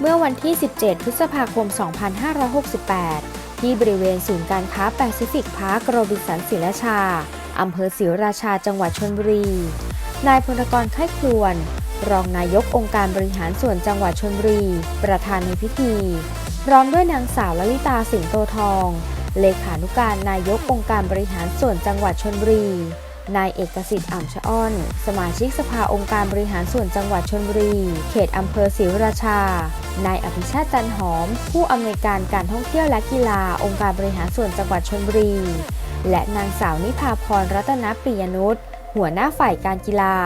เมื่อวันที่ 17 พฤษภาคม 2568 ที่บริเวณศูนย์การค้าแปซิฟิกพาร์คโรบินสันศิลชา อำเภอศรีราชา จังหวัดชลบุรี นายพลกรไข้ครวน รองนายกองค์การบริหารส่วนจังหวัดชลบุรี ประธานในพิธี พร้อมด้วยนางสาวลลิตาสิงโตทอง เลขานุการนายกองค์การบริหารส่วนจังหวัดชลบุรี นายเอกสิทธิ์อ่ำชะอ้อน สมาชิกสภาองค์การบริหารส่วนจังหวัดชลบุรี เขตอำเภอศรีราชา นายอภิชาติจันหอม ผู้อำนวยการการท่องเที่ยวและกีฬาองค์การบริหารส่วนจังหวัดชลบุรี และนางสาวนิพาพรรัตนปิยนุชหัวหน้าฝ่ายการกีฬา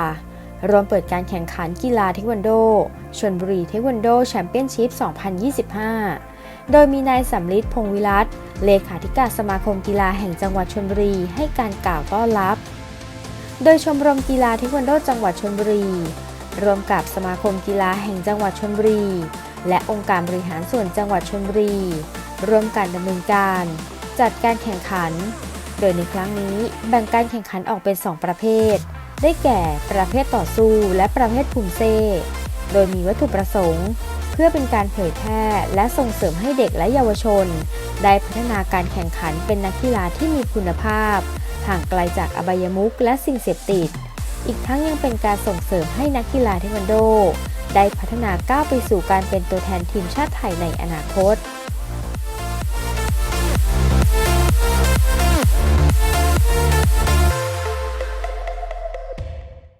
รวมเปิดการแข่งขันกีฬาเทควันโดชลบุรีเทควันโดแชมเปี้ยนชิพ 2025 โดยมีนายสำลิดพงวิรัตเลขาธิการสมาคมกีฬาแห่งจังหวัดชลบุรีให้การกล่าวต้อนรับ โดยชมรมกีฬาเทควันโดจังหวัดชลบุรี รวมกับสมาคมกีฬาแห่งจังหวัดชลบุรี และองค์การบริหารส่วนจังหวัดชลบุรี ร่วมกันดำเนินการ จัดการแข่งขัน โดยในครั้งนี้แบ่งการแข่งขันออกเป็น 2 ประเภท ได้แก่ประเภทต่อสู้และประเภทภูมิเซ่โดยมีวัตถุประสงค์ เพื่อเป็นการเผยแพร่และส่งเสริมให้เด็กและเยาวชน ได้พัฒนาการแข่งขันเป็นนักกีฬาที่มีคุณภาพ ห่างไกลจากอบายมุขและสิ่งเสพติด อีกทั้งยังเป็นการส่งเสริมให้นักกีฬาเทควันโด ได้พัฒนาก้าวไปสู่การเป็นตัวแทนทีมชาติไทยในอนาคต